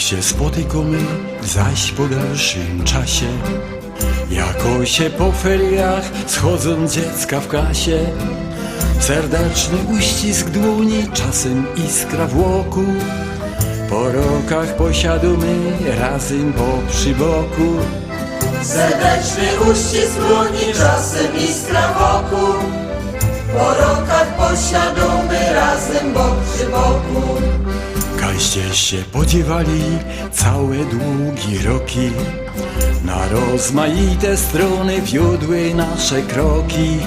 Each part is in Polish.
się spotykamy zaś po dalszym czasie Jako się po feriach schodzą dziecka w klasie Serdeczny uścisk dłoni, czasem iskra w łoku Po rokach posiadamy razem po przyboku Serdeczny uścisk dłoni, czasem iskra wokół. Po rokach posiadamy razem bok przy boku. Kaście się podziewali całe długie roki Na rozmaite strony wiodły nasze kroki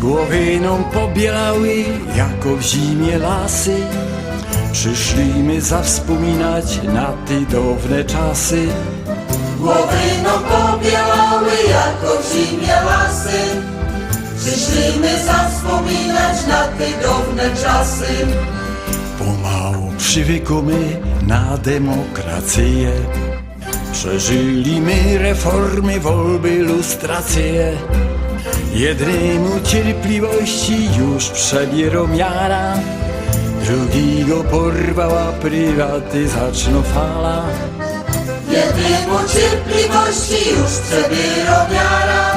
Głowy nam pobielały jako w zimie lasy Przyszliśmy zawspominać na te dawne czasy Głowy nam pobielały jako w zimie lasy. Przyszliśmy zawspominać na te dawne czasy. Pomału przywykamy na demokrację Przeżyliśmy reformy, wolby, lustracje Jednemu cierpliwości już przebiera miara Drugiego porwała prywatyzaczna fala Jednemu cierpliwości już przebiera miara.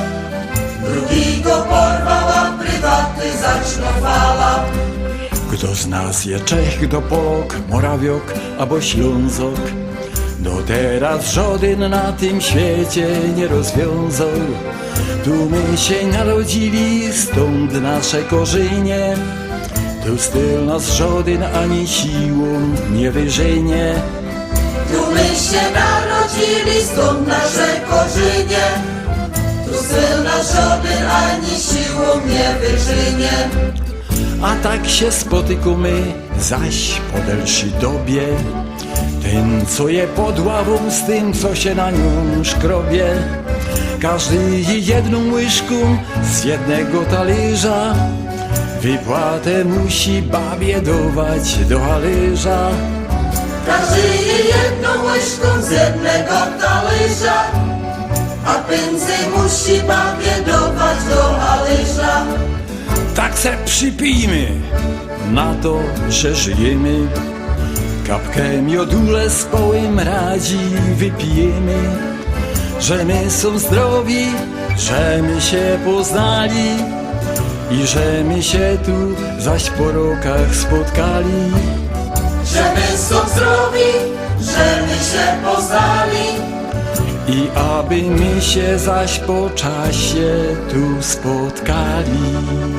Drugiego porwała prywatyzaczna fala. Kto z nas je Czech, kto Polok, Morawiok albo Ślązok Do teraz żaden na tym świecie nie rozwiązał Tu my się narodzili, stąd nasze korzenie Tu styl nas żaden ani siłą nie wyżenie Tu my się narodzili, stąd nasze korzenie. Tu sylna żaden ani siłą nie wyżynie. A tak się spotykamy zaś po dalszej dobie. Ten co je pod ławą z tym co się na nią szkrobie. Każdy je jedną łyżką z jednego talerza. Wypłatę musi babie dawać do talerza Każdy je jedną łyżką z jednego talerza, a pędzy musi babie dawać do talerza. Se przypijmy. Na to, że żyjemy Kapkę miodule z połym radzi wypijemy. Że my są zdrowi, że my się poznali I że my się tu zaś po rokach spotkali. Że my są zdrowi, że my się poznali. I aby my się zaś po czasie tu spotkali